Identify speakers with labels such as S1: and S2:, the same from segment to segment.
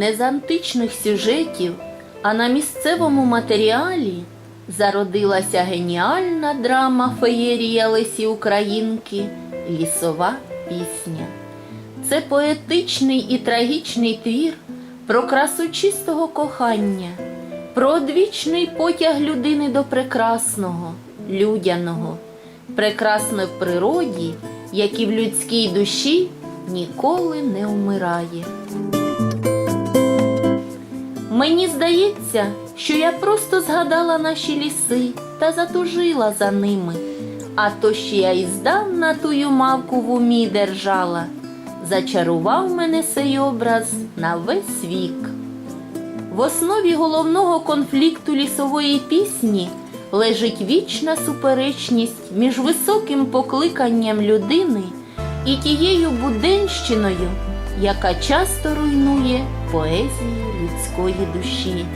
S1: не з античних сюжетів, а на місцевому матеріалі зародилася геніальна драма феєрія Лесі Українки Лісова пісня. Це поетичний і трагічний твір про красу чистого кохання, про одвічний потяг людини до прекрасного, людяного, прекрасне в природі, як і в людській душі ніколи не вмирає. Мені здається, що я просто згадала наші ліси та затужила за ними, а то ще я і здавна тую мавку в умі держала. Зачарував мене сей образ на весь вік. В основі головного конфлікту лісової пісні лежить вічна суперечність між високим покликанням людини і тією буденщиною, яка часто руйнує поезію людської душі.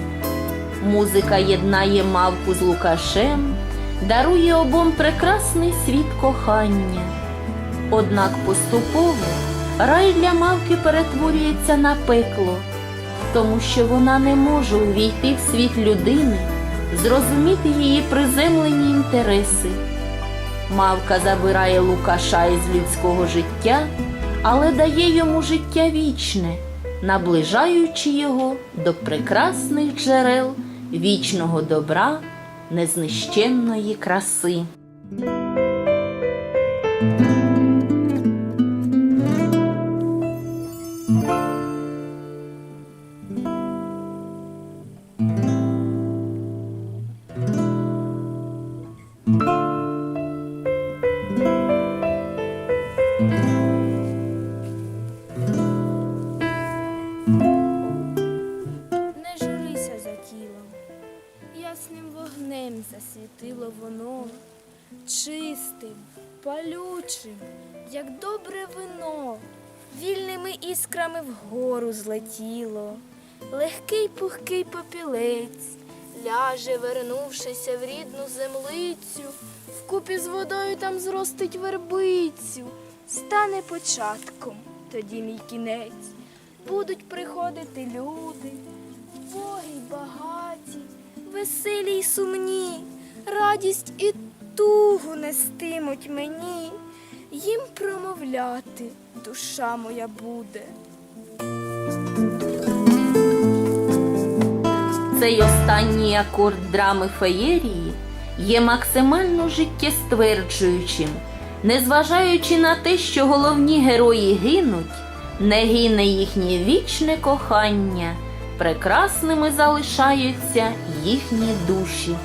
S1: Музика єднає мавку з Лукашем, дарує обом прекрасний світ кохання. Однак поступово рай для мавки перетворюється на пекло, тому що вона не може увійти в світ людини, зрозуміти її приземлені інтереси. Мавка забирає Лукаша із людського життя, але дає йому життя вічне, наближаючи його до прекрасних джерел вічного добра, незнищенної краси.
S2: Засвітило воно, чистим, палючим, як добре вино, вільними іскрами вгору злетіло, легкий пухкий попілець, ляже, вернувшися в рідну землицю, вкупі з водою там зростить вербицю, стане початком, тоді мій кінець. Будуть приходити люди, боги багаті, веселі й сумні, радість і тугу нестимуть мені, їм промовляти душа моя буде.
S1: Цей останній акорд драми феєрії є максимально життєстверджуючим, незважаючи на те, що головні герої гинуть, не гине їхнє вічне кохання, прекрасними залишаються їхні душі.